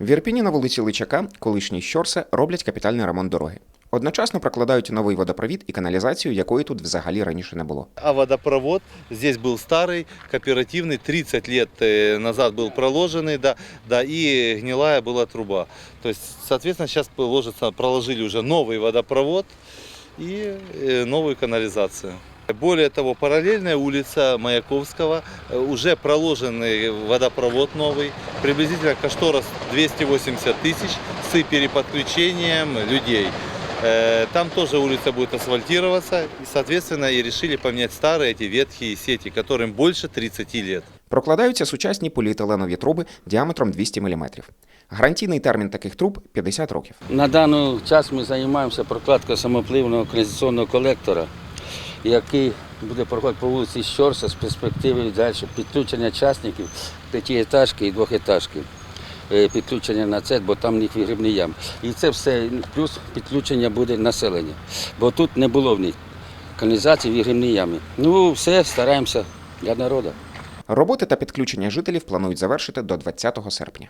В Ірпіні на вулиці Личака, колишній Щорса, роблять капітальний ремонт дороги. Одночасно прокладають новий водопровід і каналізацію, якої тут взагалі раніше не було. А водопровод здесь был старый, кооперативный, 30 лет э, назад был проложенный, да, да, и гнилая была труба. То есть, соответственно, сейчас положится, проложили уже новый водопровод и э, новую канализацию. Более того, параллельная улица Маяковского, э, уже проложенный водопровод новый, приблизительно кошторис 280 тысяч с переподключением людей. Э, Там тоже улица будет асфальтироваться, и, соответственно, и решили поменять старые эти ветхие сети, которым больше 30 лет. Прокладаються сучасні поліетиленові труби діаметром 200 мм. Гарантійний термін таких труб 50 років. На даний час ми займаємося прокладкою самопливного каналізаційного колектора, який буде проходити по вулиці Щорса з перспективою далі підключення частників п'ятиетажки і двохетажки. Е, Підключення на це, бо там в них вигрібні ями. І це все плюс підключення буде населення. Бо тут не було в них каналізації вигрібні ями. Ну, все стараємося для народу. Роботи та підключення жителів планують завершити до 20 серпня.